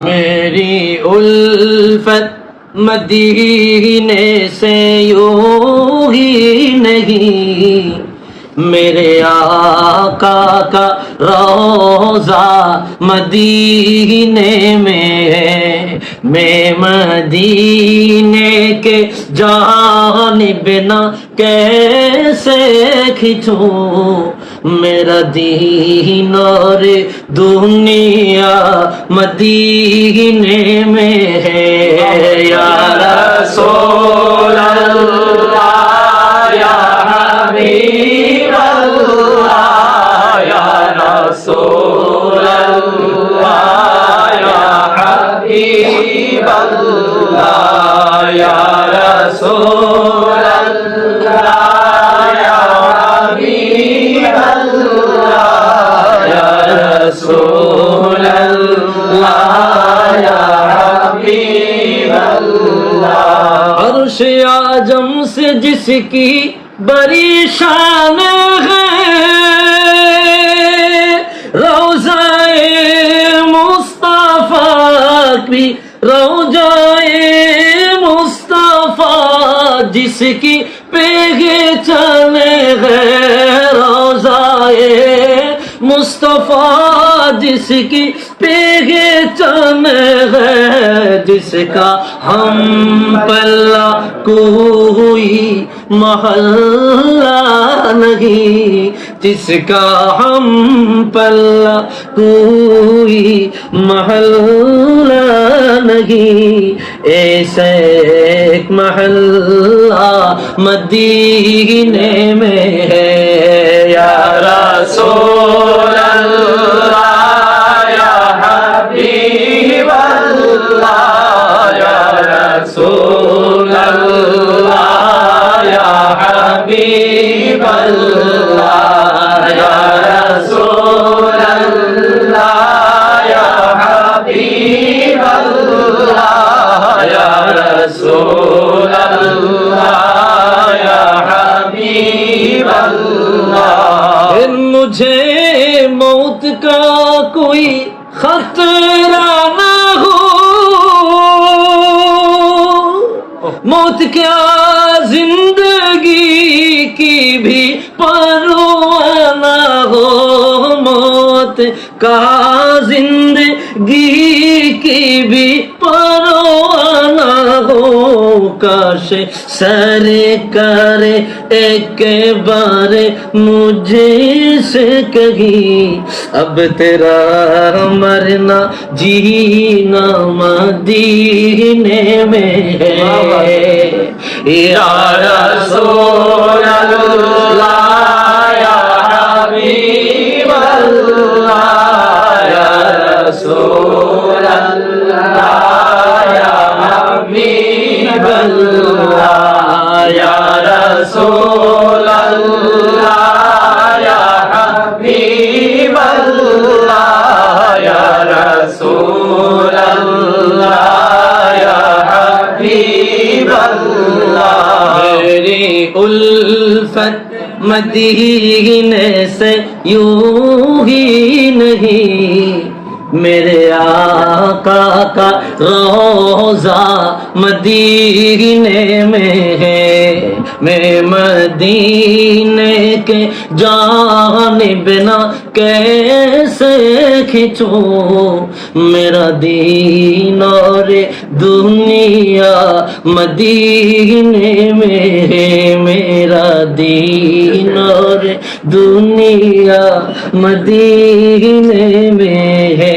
میری الفت مدینے سے یوں ہی نہیں میرے آقا کا روزہ مدینے میں ہے میں مدینے کے جانب نہ کیسے کھچوں میرا دین اور دنیا مدینے میں ہے۔ یا رسول اللہ یا حبیب اللہ یا رسول اللہ یا حبیب اللہ یا رسول اللہ یا حبیب اللہ عرش اعظم سے جس کی بڑی شان ہے مصطفیٰ کی روزہ مصطفیٰ، جس کی پہچان ہے روزہ مصطفیٰ، جس کی پہچان ہے جس کا ہم پلہ کوئی محلہ نہیں، جس کا ہم پلہ کوئی محلہ نہیں ایسے ایک محلہ مدینے میں مجھے موت کا کوئی خطرہ نہ ہو موت کیا زندگی کی بھی کا زندگی کی بھی پرواہ نہ ہو کاش سر کرے ایک بار مجھے سے کہیں اب تیرا مرنا جینا مدینے میں ہے۔ یا رسول الفت مدینے سے یوں ہی نہیں۔ میرے آقا کا روزہ مدینے میں ہے۔ میں مدینے کے جانب نہ کیسے کھچوں میرا دین اور دنیا مدینے میں میرا دین اور دنیا مدینے میں ہے۔